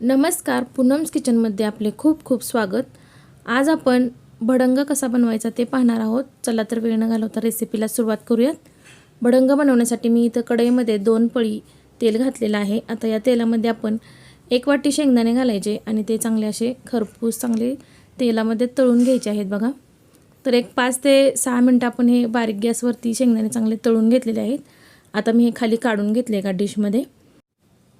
नमस्कार पूनम्स किचनमध्ये आपले खूप खूप स्वागत. आज आपण भडंग कसा बनवायचा ते पाहणार आहोत. चला तर वेळ न घालवता रेसिपीला सुरुवात करूयात. भडंग बनवण्यासाठी मी इथं कढईमध्ये दोन पळी तेल घातलेलं आहे. आता या तेलामध्ये आपण एक वाटी शेंगदाणे घालायचे आणि ते चांगले असे खरपूस चांगले तेलामध्ये तळून घ्यायचे आहेत बघा. तर एक पाच ते सहा मिनटं आपण हे बारीक गॅसवरती शेंगदाणे चांगले तळून घेतलेले आहेत. आता मी हे खाली काढून घेतले एका डिशमध्ये.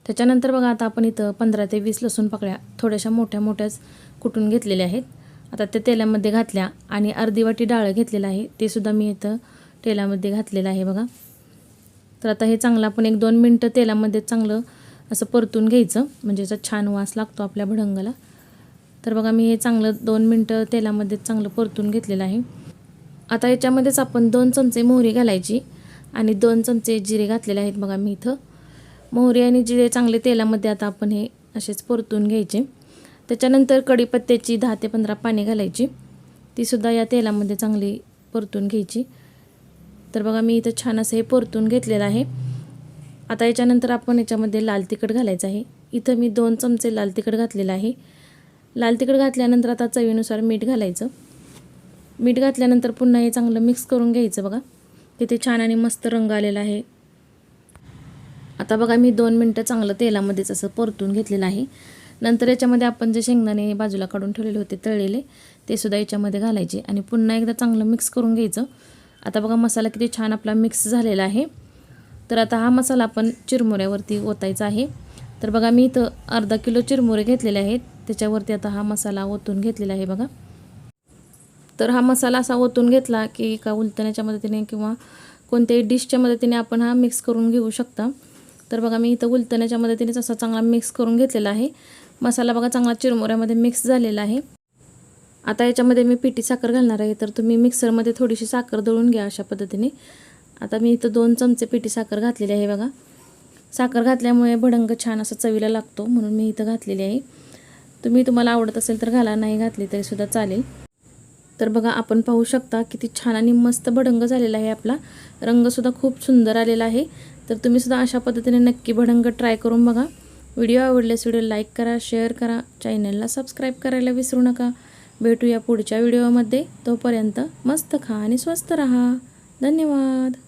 त्याच्यानंतर बघा आता आपण इथं पंधरा ते वीस लसूण पाकळ्या थोड्याशा मोठ्या मोठ्याच कुटून घेतलेल्या आहेत. आता त्या तेलामध्ये घातल्या आणि अर्धी वाटी डाळं घेतलेलं आहे. ते सुद्धा मी इथं तेलामध्ये घातलेलं आहे बघा. तर आता हे चांगलं आपण एक दोन मिनटं तेलामध्ये चांगलं असं परतून घ्यायचं. म्हणजे याचा छान वास लागतो आपल्या भडंगाला. तर बघा मी हे चांगलं दोन मिनटं तेलामध्ये चांगलं परतून घेतलेलं आहे. आता याच्यामध्येच आपण दोन चमचे मोहरी घालायची आणि दोन चमचे जिरे घातलेले आहेत बघा मी इथं. मोहरी आणि जिरे चांगले तेलामध्ये आता आपण हे असेच परतून घ्यायचे. त्याच्यानंतर कढीपत्त्याची दहा ते पंधरा पाने घालायची. तीसुद्धा या तेलामध्ये चांगली परतून घ्यायची. तर बघा मी इथं छान असं हे परतून घेतलेलं आहे. आता याच्यानंतर आपण याच्यामध्ये लाल तिखट घालायचं आहे. इथं मी दोन चमचे लाल तिखट घातलेलं आहे. लाल तिखट घातल्यानंतर आता चवीनुसार मीठ घालायचं. मीठ घातल्यानंतर पुन्हा हे चांगलं मिक्स करून घ्यायचं बघा. तिथे छान आणि मस्त रंग आलेला आहे. आता बघा मी दोन मिनटं चांगलं तेलामध्येच असं परतून घेतलेलं आहे. नंतर याच्यामध्ये आपण जे शेंगदाणे बाजूला काढून ठेवलेले होते तळलेले ते सुद्धा याच्यामध्ये घालायचे आणि पुन्हा एकदा चांगलं मिक्स करून घ्यायचं. आता बघा मसाला किती छान आपला मिक्स झालेला आहे. तर आता हा मसाला आपण चिरमुऱ्यावरती ओतायचा आहे. तर बघा मी इथं अर्धा किलो चिरमुरे घेतलेले आहेत. त्याच्यावरती आता हा मसाला ओतून घेतलेला आहे बघा. तर हा मसाला असा ओतून घेतला की एका उलतण्याच्या मदतीने किंवा कोणत्याही डिशच्या मदतीने आपण हा मिक्स करून घेऊ शकता. तर बघा मी इथं उलटण्याच्या मदतीनेच असा चांगला मिक्स करून घेतलेला आहे. मसाला बघा चांगला चिरमुऱ्यामध्ये मिक्स झालेला आहे. आता याच्यामध्ये मी पिठी साखर घालणार आहे. तर तुम्ही मिक्सरमध्ये थोडीशी साखर दळून घ्या अशा पद्धतीने. आता मी इथं दोन चमचे पिठी साखर घातलेली आहे बघा. साखर घातल्यामुळे भडंग छान असा चवीला लागतो म्हणून मी इथं घातलेली आहे. तुम्ही तुम्हाला आवडत असेल तर घाला नाही घातली तरीसुद्धा चालेल. तर बघा आपण पाहू शकता किती छान आणि मस्त भडंग झालेला आहे आपला. रंगसुद्धा खूप सुंदर आलेला आहे. तर तुम्हीसुद्धा अशा पद्धतीने नक्की भडंग ट्राय करून बघा. व्हिडिओ आवडल्यास व्हिडिओ लाईक करा शेअर करा. चॅनलला सबस्क्राईब करायला विसरू नका. भेटूया पुढच्या व्हिडिओमध्ये तोपर्यंत मस्त खा आणि स्वस्त रहा. धन्यवाद.